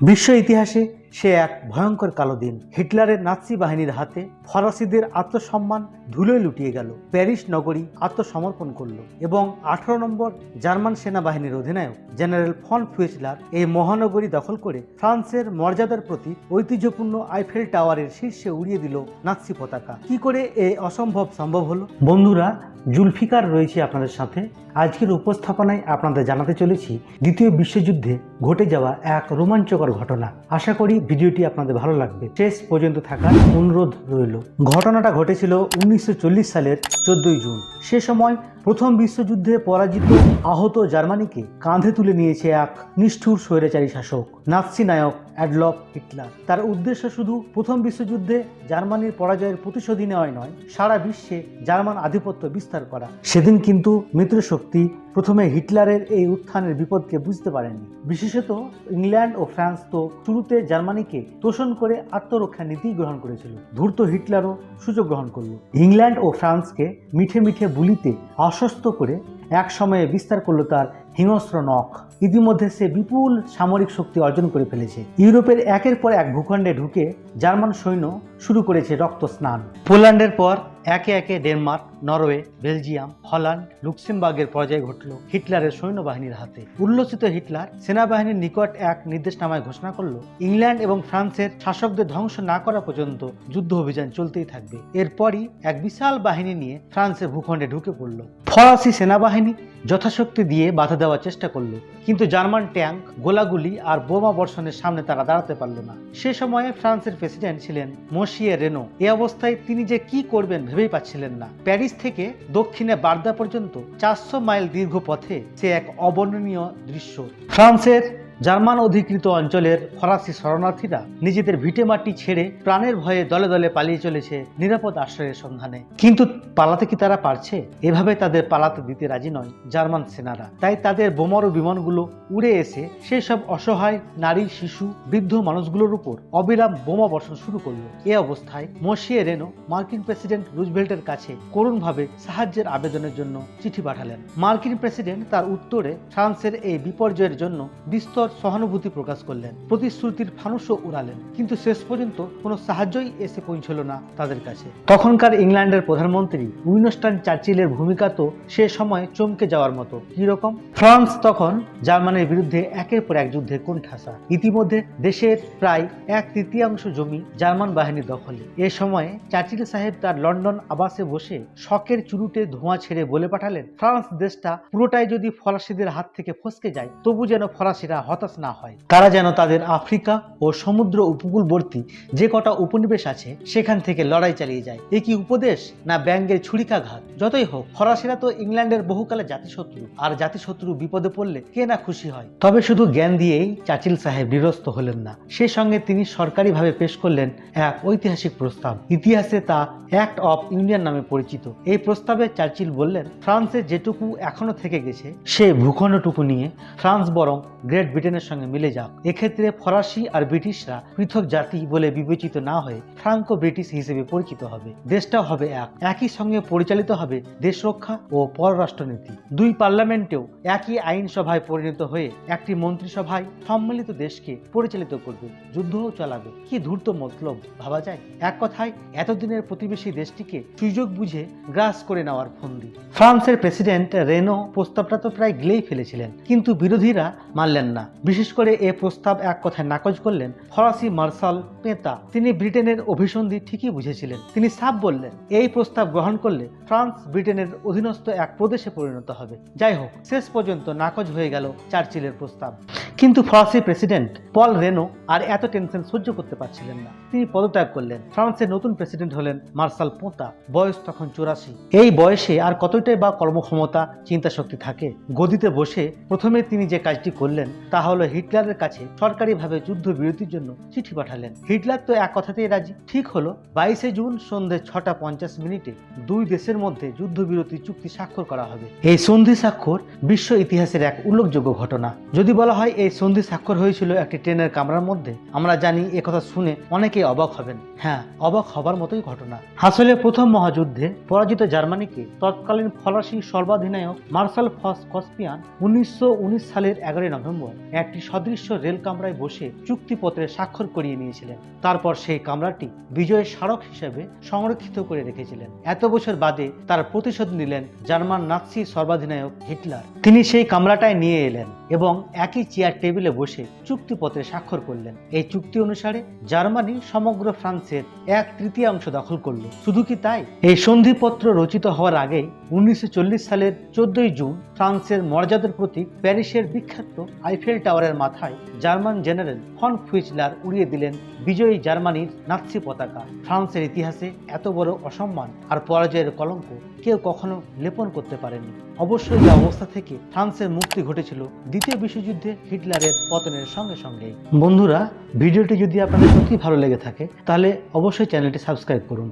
বিশ্ব ইতিহাসে সে এক ভয়ঙ্কর কালো দিন হিটলারের নাৎসি বাহিনীর হাতে ফরাসিদের আত্মসম্মান ধুলোয় লুটিয়ে গেল। প্যারিস নগরী আত্মসমর্পণ করল এবং আঠারো নম্বর জার্মান সেনাবাহিনীর অধিনায়ক জেনারেল ফন ফ্যুইচলার এই মহানগরী দখল করে ফ্রান্সের মর্যাদার প্রতি ঐতিহ্যপূর্ণ আইফেল টাওয়ারের শীর্ষে উড়িয়ে দিল নাৎসি পতাকা। কি করে এই অসম্ভব সম্ভব হলো? বন্ধুরা, জুলফিকার রয়েছে আপনাদের সাথে। আজকের উপস্থাপনায় আপনাদের জানাতে চলেছি, দ্বিতীয় বিশ্বযুদ্ধে ঘটে যাওয়া এক রোমাঞ্চকর ঘটনা। আশা করি ভিডিওটি আপনাদের ভালো লাগবে। শেষ পর্যন্ত থাকার অনুরোধ রইল। ঘটনাটা ঘটেছিল উনিশশো চল্লিশ সালের চোদ্দই জুন। সে সময় প্রথম বিশ্বযুদ্ধে পরাজিত আহত জার্মানিকে কাঁধে তুলে নিয়েছে এক নিষ্ঠুর স্বৈরাচারী শাসক, নাৎসি নায়ক অ্যাডলফ হিটলার। তার উদ্দেশ্য শুধু প্রথম বিশ্বযুদ্ধে জার্মানির পরাজয়ের প্রতিশোধী নেওয়াই নয়, সারা বিশ্বে জার্মান আধিপত্য বিস্তার করা। সেদিন কিন্তু মিত্রশক্তি প্রথমে হিটলারের এই উত্থানের বিপদকে বুঝতে পারেনি। বিশেষত ইংল্যান্ড ও ফ্রান্স তো শুরুতে জার্মানিকে তোষণ করে আত্মরক্ষা নীতি গ্রহণ করেছিল। ধূর্ত হিটলারও সুযোগ গ্রহণ করল। ইংল্যান্ড ও ফ্রান্সকে মিঠে মিঠে বুলিতে আশ্বস্ত করে এক সময়ে বিস্তার করল তার হিংস্র নখ। ইতিমধ্যে সে বিপুল সামরিক শক্তি অর্জন করে ফেলেছে। ইউরোপের একের পর এক ভূখণ্ডে ঢুকে জার্মান সৈন্য শুরু করেছে রক্ত স্নান পোল্যান্ডের পর একে একে ডেনমার্ক, নরওয়ে, বেলজিয়াম, হল্যান্ড, লুক্সেমবার্গের পর্যায়ে ঘটল হিটলারের সৈন্যবাহিনীর হাতে। উল্লসিত হিটলার সেনাবাহিনীর নিকট এক নির্দেশনামায় ঘোষণা করল, ইংল্যান্ড এবং ফ্রান্সের শাসকদের ধ্বংস না করা পর্যন্ত যুদ্ধ অভিযান চলতেই থাকবে। এরপরই এক বিশাল বাহিনী নিয়ে ফ্রান্সের ভূখণ্ডে ঢুকে পড়ল। ফরাসি সেনাবাহিনী যথাশক্তি দিয়ে বাধা দেওয়ার চেষ্টা করল। কিন্তু জার্মান ট্যাঙ্ক, গোলাগুলি আর বোমা বর্ষণের সামনে তারা দাঁড়াতে পারল না। সে সময়ে ফ্রান্সের প্রেসিডেন্ট ছিলেন মসিয়ে রেনো এ অবস্থায় তিনি যে কি করবেন ভেবেই পাচ্ছিলেন না। প্যারিস থেকে দক্ষিণে বার্দা পর্যন্ত চারশো মাইল দীর্ঘ পথে সে এক অবর্ণনীয় দৃশ্য। ফ্রান্সের জার্মান অধিকৃত অঞ্চলের ফরাসি শরণার্থীরা নিজেদের ভিটেমাটি ছেড়ে প্রাণের ভয়ে দলে দলে পালিয়ে চলেছে নিরাপদ আশ্রয়ের সন্ধানে। কিন্তু পালাতে কি তারা পারছে? এভাবে তাদের পালাতে দিতে রাজি নয় জার্মান সেনারা। তাই তাদের বোমারু বিমানগুলো উড়ে এসে সেই সব অসহায় নারী, শিশু, বৃদ্ধ মানুষগুলোর উপর অবিরাম বোমা বর্ষণ শুরু করল। এ অবস্থায় মসিয়ে রেনো মার্কিন প্রেসিডেন্ট রুজভেল্টের কাছে করুণভাবে সাহায্যের আবেদনের জন্য চিঠি পাঠালেন। মার্কিন প্রেসিডেন্ট তার উত্তরে ফ্রান্সের এই বিপর্যয়ের জন্য বিস্তর সহানুভূতি প্রকাশ করলেন, প্রতিশ্রুতির ফানুসও উড়ালেন। কিন্তু শেষ পর্যন্ত কোনো সাহায্যই এসে পৌঁছল না তাদের কাছে। তখনকার ইংল্যান্ডের প্রধানমন্ত্রী উইনস্টন চার্চিলের ভূমিকা তো সে সময় চমকে যাওয়ার মতো। কি রকম? ফ্রান্স তখন জার্মানির বিরুদ্ধে একের পর এক যুদ্ধে কোণঠাসা। ইতিমধ্যে দেশের প্রায় এক তৃতীয়াংশ জমি জার্মান বাহিনীর দখলে। এ সময়ে চার্চিল সাহেব তার লন্ডন আবাসে বসে শখের চুরুটে ধোঁয়া ছেড়ে বলে পাঠালেন, ফ্রান্স দেশটা পুরোটাই যদি ফরাসিদের হাত থেকে ফসকে যায়, তবু যেন ফরাসিরা হতাশ না হয়। তারা যেন তাদের আফ্রিকা ও সমুদ্র উপকূলবর্তী যে কটা উপনিবেশ আছে, সেখান থেকে লড়াই চালিয়ে যায়। এ কি উপদেশ? না ব্যাঙ্গের ছুরিকাঘাত? যতই হোক, ফরাসিরা তো ইংল্যান্ডের বহুকালে জাতিশত্রু। আর জাতিশত্রু বিপদে পড়লে কে না খুশি হয়? তবে শুধু জ্ঞান দিয়েই চাচিল সাহেব নিরস্ত হলেন না। সে সঙ্গে তিনি সরকারিভাবে পেশ করলেন এক ঐতিহাসিক প্রস্তাব। ইতিহাসে তা অ্যাক্ট অফ ইউনিয়ন নামে পরিচিত। এই প্রস্তাবে চার্চিল বললেন, ফ্রান্সে যেটুকু এখনও থেকে গেছে, সে ভূখণ্ডটুকু নিয়ে ফ্রান্স বরং গ্রেট ব্রিটেনের সঙ্গে মিলে যাক এক্ষেত্রে ফরাসি আর ব্রিটিশরা পৃথক জাতি বলে বিবেচিত না হয়ে ফ্রাঙ্কো ব্রিটিশ হিসেবে পরিচিত হবে। দেশটাও হবে এক। একই সঙ্গে পরিচালিত হবে দেশ রক্ষা ও পররাষ্ট্রনীতি। দুই পার্লামেন্টেও একই আইনসভায় পরিণত হয়ে একটি মন্ত্রিসভায় সম্মিলিত দেশকে পরিচালিত করবে। যুদ্ধও চালাবে। কি ধূর্ত মতলব, ভাবা যায়? এক কথায়, এতদিনের প্রতিবেশী দেশটিকে সুযোগ বুঝে গ্রাস করে নেওয়ার ফন্দি। ফ্রান্সের প্রেসিডেন্ট রেনো প্রস্তাবটা তো প্রায় গিলেই ফেলেছিলেন। কিন্তু বিরোধীরা মানলেন না। বিশেষ করে এ প্রস্তাব এক কথায় নাকচ করলেন ফরাসি মার্শাল পেতা। তিনি ব্রিটেনের অভিসন্ধি ঠিকই বুঝেছিলেন। তিনি সাফ বললেন, এই প্রস্তাব গ্রহণ করলে ফ্রান্স ব্রিটেনের অধীনস্থ এক প্রদেশে পরিণত হবে। যাই হোক, শেষ পর্যন্ত নাকচ হয়ে গেল চার্চিলের প্রস্তাব। কিন্তু ফরাসি প্রেসিডেন্ট পল রেনো আর এত টেনশন সহ্য করতে পারছিলেন না। তিনি পদত্যাগ করলেন। ফ্রান্সের নতুন প্রেসিডেন্ট হলেন মার্শাল পোঁতা। বয়স তখন চুরাশি। এই বয়সে আর কতটাই বা কর্মক্ষমতা চিন্তা শক্তি থাকে, গদিতে বসে প্রথমে তিনি যে কাজটি করলেন, তা হলো হিটলারের কাছে সরকারিভাবে যুদ্ধ বিরতির জন্য চিঠি পাঠালেন। হিটলার তো এক কথাতেই রাজি। ঠিক হলো, বাইশে জুন সন্ধে ছটা পঞ্চাশ মিনিটে দুই দেশের মধ্যে যুদ্ধবিরতি চুক্তি স্বাক্ষর করা হবে। এই সন্ধি স্বাক্ষর বিশ্ব ইতিহাসের এক উল্লেখযোগ্য ঘটনা। যদি বলা হয় এই সন্ধি স্বাক্ষর হয়েছিল একটি ট্রেনের কামরার মধ্যে। আমরা জানি কথা শুনে অনেকেই অবাক হবেন। হ্যাঁ অবাক হবার মতোই ঘটনা। হাসলে প্রথম মহাযুদ্ধে পরাজিত জার্মানিকে তৎকালীন ফরাসি সর্বাধিনায়ক মার্শাল ফস কসপিয়ান উনিশশো উনিশ সালের এগারোই নভেম্বর একটি সদৃশ্য রেল কামরায় বসে চুক্তিপত্রে স্বাক্ষর করিয়ে নিয়েছিলেন। তারপর সেই কামরাটি বিজয়ের স্মারক হিসেবে সংরক্ষিত করে রেখেছিলেন। এত বছর বাদে তার প্রতিশোধ নিলেন জার্মান নাৎসি সর্বাধিনায়ক হিটলার। তিনি সেই কামরাটায় নিয়ে এলেন। এবং একই চেয়ার টেবিলে বসে চুক্তিপত্রে স্বাক্ষর করলেন। এই চুক্তি অনুসারে জার্মানি সমগ্র ফ্রান্সের এক তৃতীয়াংশ দখল করল। শুধু কি তাই? এই সন্ধিপত্র রচিত হওয়ার আগেই উনিশশো সালের চোদ্দই জুন ফ্রান্সের মর্যাদার প্রতীক প্যারিসের বিখ্যাত আইফেল টাওয়ারের মাথায় জার্মান জেনারেল ফন ফুইচলার উড়িয়ে দিলেন বিজয়ী জার্মানির নাৎসি পতাকা। ফ্রান্সের ইতিহাসে এত বড় অসম্মান আর পরাজয়ের কলঙ্ক কেউ কখনো লেপন করতে পারেনি অবশ্যই এই অবস্থা থেকে ফ্রান্সের মুক্তি ঘটেছিল দ্বিতীয় বিশ্বযুদ্ধে হিটলারের পতনের সঙ্গে সঙ্গে বন্ধুরা, ভিডিওটি যদি আপনাদের সত্যি ভালো লেগে থাকে, তাহলে অবশ্যই চ্যানেলটি সাবস্ক্রাইব করুন।